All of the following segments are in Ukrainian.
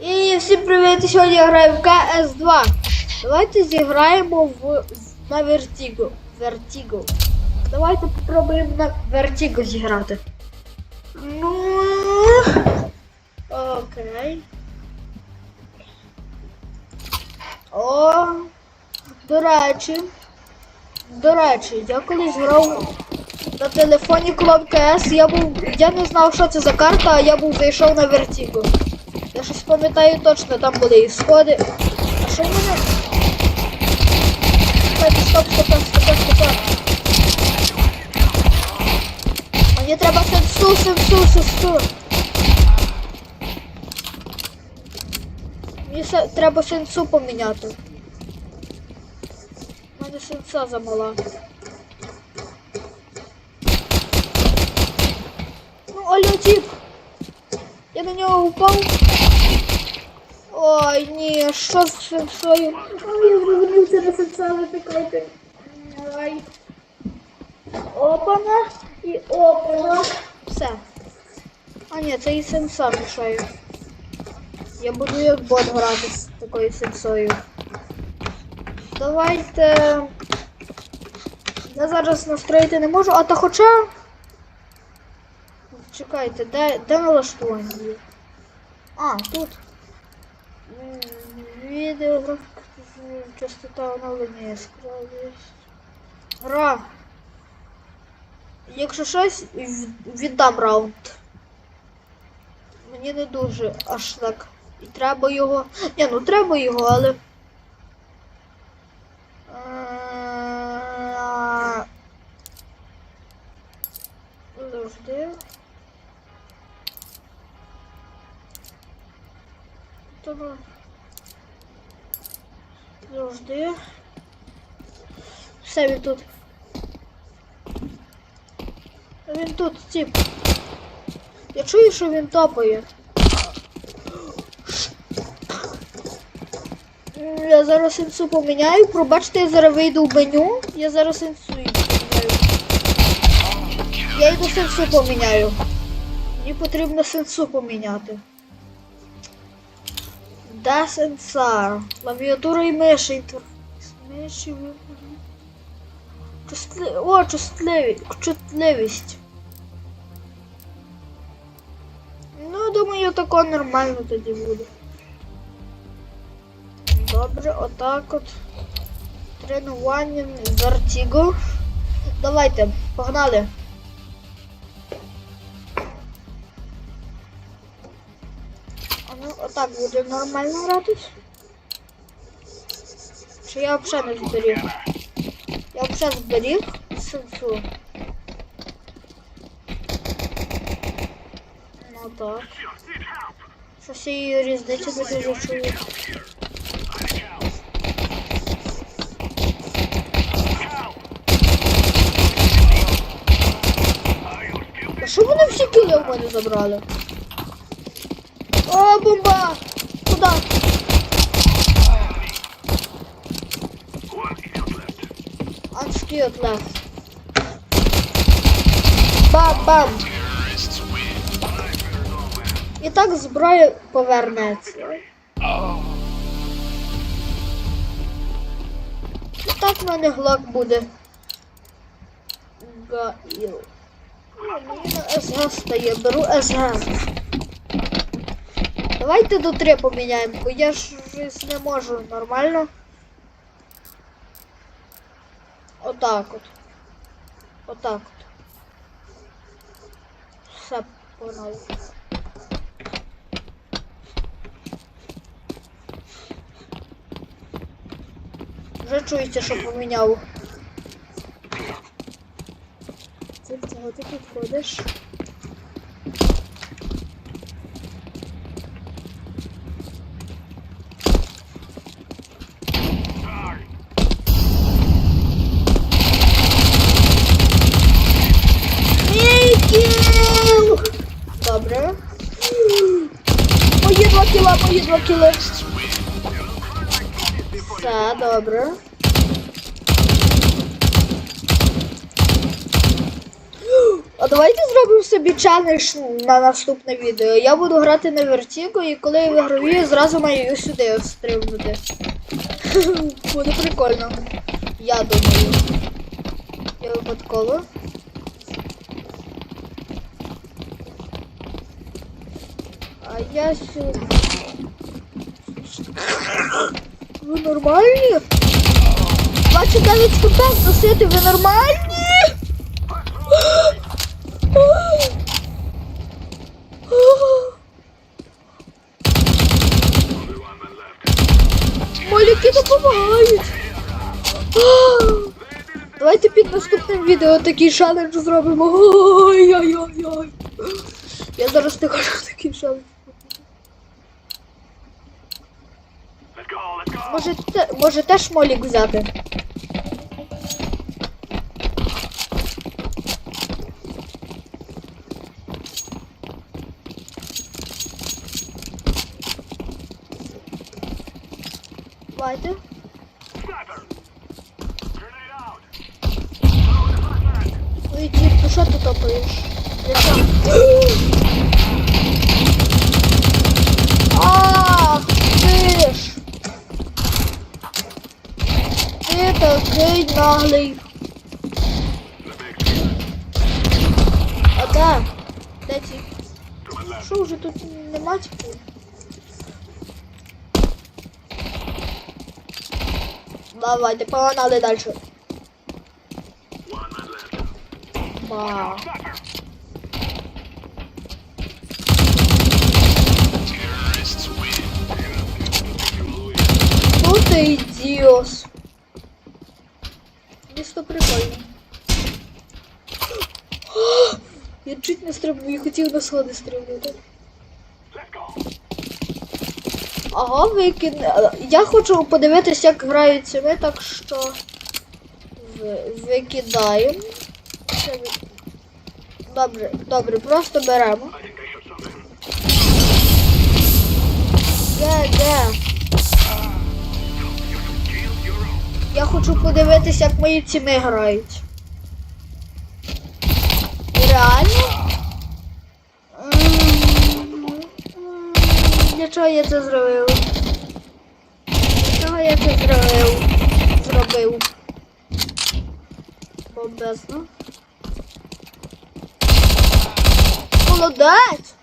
І всім привіт! Сьогодні я граю в КС2. Давайте зіграємо в на Vertigo. Vertigo. Давайте попробуємо на Vertigo зіграти. Ну. Окей. О. До речі. До речі, я колись грав на телефоні Клон КС. Я був. Я не знав, що це за карта, а я був зайшов на Vertigo. Я щось пам'ятаю точно, там були і сходи. А що в мене? Стоп, стоп, стоп, стоп, стоп. Мені треба сенсу, сенсу, сенсу. Мені треба сенсу поміняти. У мене сенса замала. Ну, алло, тип. Я на нього упав. Ой, ні, що з сенсою? Ой, я зрозумівся на сенса, затикайте. Ай. Опана і опана. Все. А ні, це і сенса мішаю. Я буду як бот грати з такою сенсою. Давайте. Я зараз настроїти не можу, а то хоча. Чекайте, де, де налаштування є? А, тут. Відео, графіка, частота оновлення яскравість. Гра. Якщо щось, віддам раунд. Мені не дуже аж так. І треба його. Ні, ну треба його, але. Е, Завжди. То ну. Завжди. Він тут. Він тут, тип. Я чую, що він топає. Я зараз сенсу поміняю. Пробачте, я зараз вийду в меню. Я зараз її поміняю. Я йду сенсу поміняю. Мені потрібно сенсу поміняти. Да, сенсар. Клавіатура і інтерфейс. Миші Чутли... О, чутливість. Чутливість. Ну, думаю, тако нормально тоді буде. Добре, отак от. Тренування Vertigo. Давайте, погнали. А ну, отак буде нормально гратись. Чи я взагалі не зберіг? Я взагалі зберіг сенсу. Ну так. Її різницю не дуже чую. А що вони всі кіли в мене забрали? О, бомба! Куда? Unskilled left. Бам-бам! І так зброя повернеться. І так в мене глок буде. Гаїл. Мені на СГ стає, беру СГ. Давайте до 3 поміняємо, бо я ж не можу нормально. Отак от. Отак от. Все понову. Вже чується, що поміняв. Це цього ти підходиш. Мій кіл! Добре. Мої два кіла, мої два кіли. Все, добре. А давайте зробимо собі челендж на наступне відео. Я буду грати на вертіку, і коли я вигравію, зразу маю сюди стрибнути. Буде прикольно. Я думаю. Я випадково. А я сюди. Ви нормальні? 29 хп носити, ви нормальні? Малюки допомагають. Давайте під наступним відео такий челендж зробимо. Ой-ой-ой. Я зараз не кажу такий челендж. Може, те, може теж молік взяти? Давайте. Sniper. Grenade out. Throw the flashbang. Ну і ті, ну що ти топаєш? Я Такий наглий. А де? Де ті? To my left. Що вже тут нема типу? Давайте, погнали далі. One man left. Ба. Sniper. Ну ти ідіос. Місто прикольне. Я чуть не стрибнув, я хотів на сходи стрибнути. Ага, викид. Я хочу подивитися, як граються ми, так що викидаємо. Добре, добре, просто беремо. Де, де? Я хочу подивитися, як мої тіми грають. Реально? Для чого я це зробив? Для чого я це зробив? Зробив. Бомбезно. Молодець!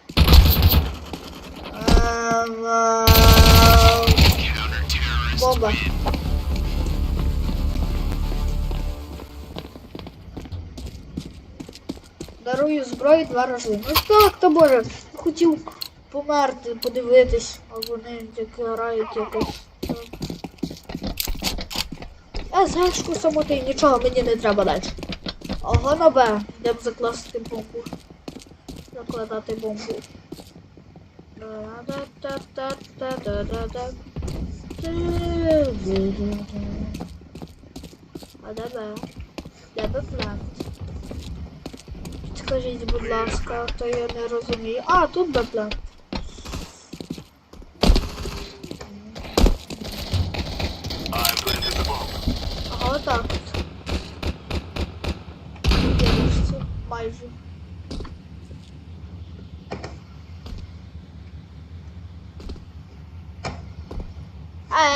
Ем, Бомба. Дарую зброю два рази. Ну так, то боже, хотів померти, подивитись, а вони як грають якось. Я згашку самоти, нічого мені не треба далі. Ого на Б, йдемо закласти бомбу. Закладати бомбу. А де Б? Де Б план? Скажіть, будь ласка, то я не розумію. А, тут bomb. Ага, отак от. Дивишся, майже.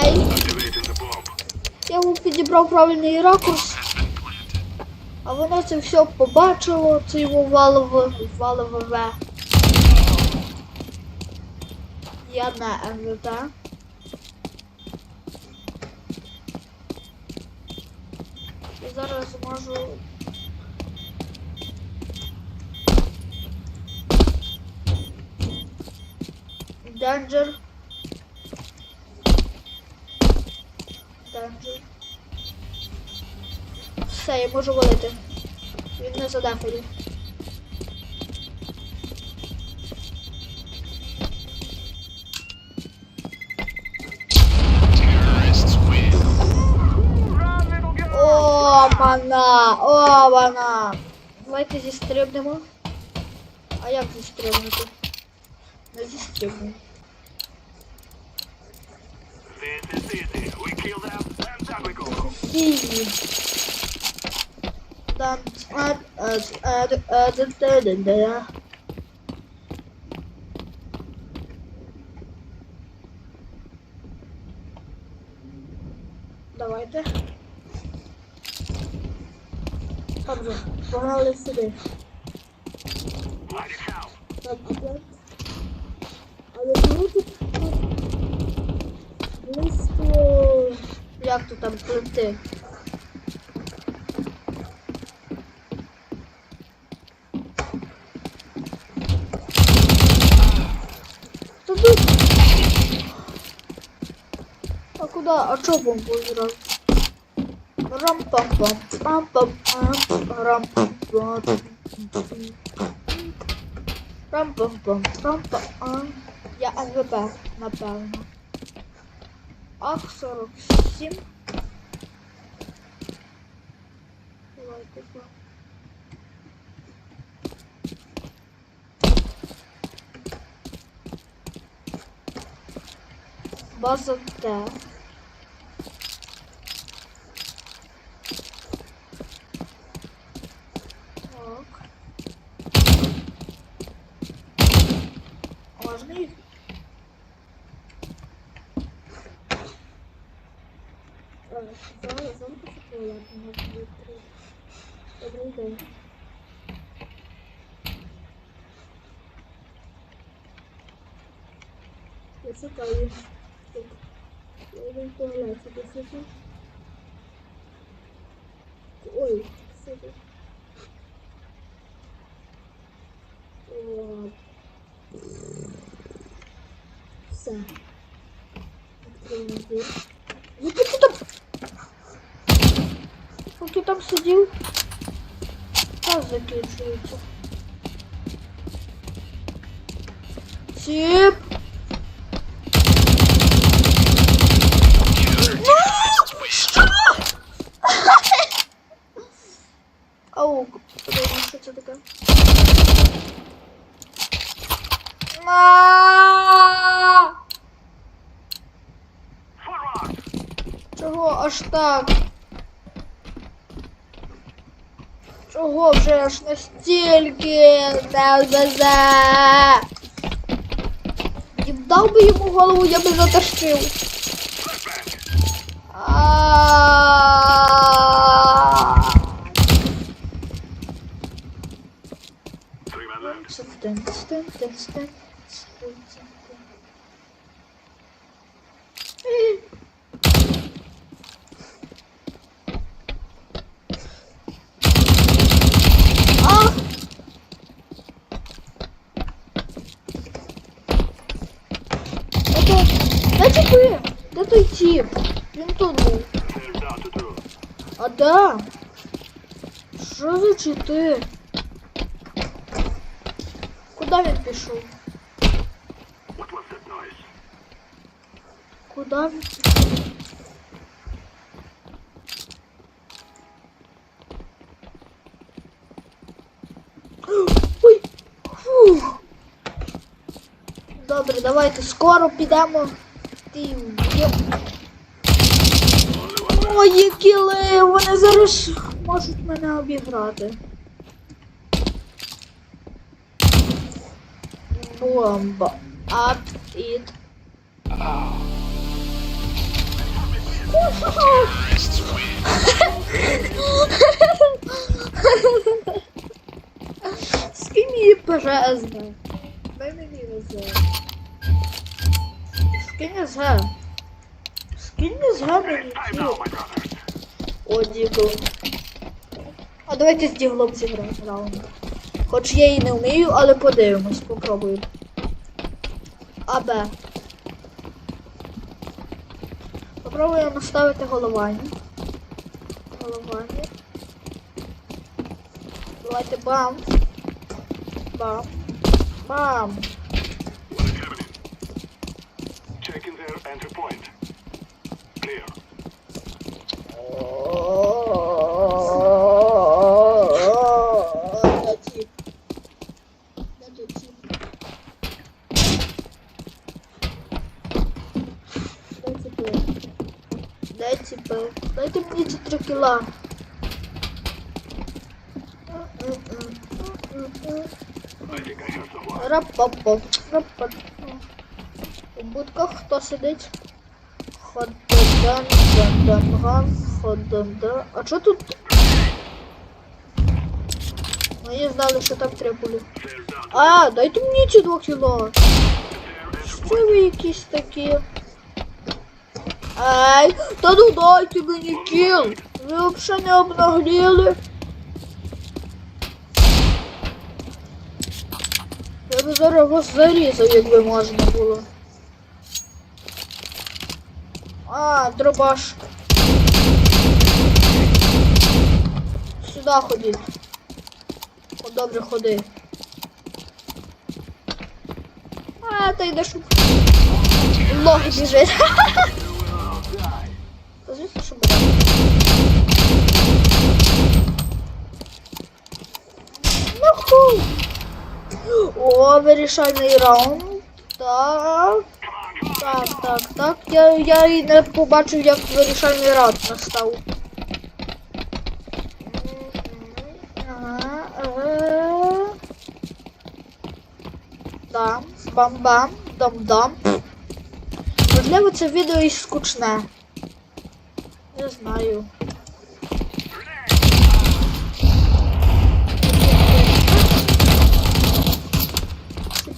Ей, я йому підібрав правильний ракурс, воно це все побачило, це його валове, валове Я на МВП. І зараз можу. Danger. Danger. Все, я можу валити. Він не задефає. Run, little girl. О, мана! О, мана! Давайте зістрибнемо. А як зістрибнути? Не зістрибнемо. This is Давайте. Добре, погнали сюди. Так, так. Але чому тут близько... Як то там плити? da çok bomboz Ram pam pam pam pam ram pam pam. Ram pam pam ram pam ya alba na palma ak 47 Bazıda Зараз, зараз запишу туалет, може бути. Добрий день. Я шукаю. Так. Я йду в туалет, я сижу. Ой, сижу. О. Все. Відкриваємо двір. Ну поки там. Поки там сидів. Час закінчується. Сіп. Ну, що? Ау, подивимо, що це таке. А! Forward. Чого аж так? Чого вже аж настільки не вдав би йому голову, я би затащив. А. Three men left. Де типи? Де той тип? Він тут був. There's down to two. А да. Що за чити? Куди він пішов? What was that noise? Куди він пішов? Ой! Фух. Добре, давайте скоро підемо. Ти Only one man. Вони зараз можуть мене обіграти. Бомба. Up it. Скинь її пожезно. Дай мені везе. Скинь СГ. Скинь СГ мені. Time ті. now. О, Дігл. А давайте з Діглом зіграємо раунд. Хоч я і не вмію, але подивимось, попробуємо. А Б. Попробуємо наставити головання. Головання. Давайте бам. Бам. Бам. Entry point. Clear. Де тіп? Де той тіп? Де тіпи? Де тіпи? Дайте мені ці три кіла. I think Будках хто сидить? Хододан, данданган, хододан. А що тут? Мені знали, що так треба було. А, дайте мені ці два кіла. Що ви якісь такі? Ай, та ну дайте мені кіл. Ви взагалі не обнагліли. Я би зараз вас зарізав, якби можна було. А, дробаш. Сюди ходіть. О, добре, ходи. А, ти йдеш. у- Лох біжить. Звісно, що буде. Нахуй. О, вирішальний раунд. Так. Так, так, так. Я, я і не побачив, як вирішальний раунд настав. Ага, ага. Дам, бам-бам, дам-дам. Можливо, це відео і скучне. Не знаю.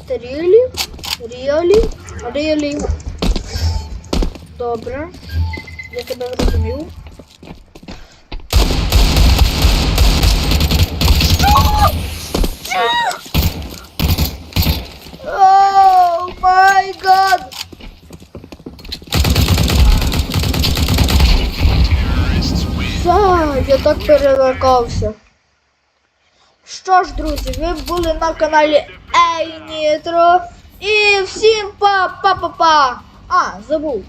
Рілі? Ріалі? Рілі. Добре. Я тебе зрозумів. О май гад! Все, я так перелякався. Що ж, друзі, ви були на каналі Ей Нітро. І всім па-па-па-па! А, забув.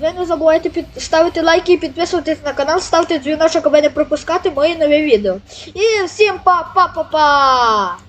Ви не забувайте під... ставити лайки і підписуватись на канал, ставте дзвіночок, аби не пропускати мої нові відео. І всім па-па-па-па!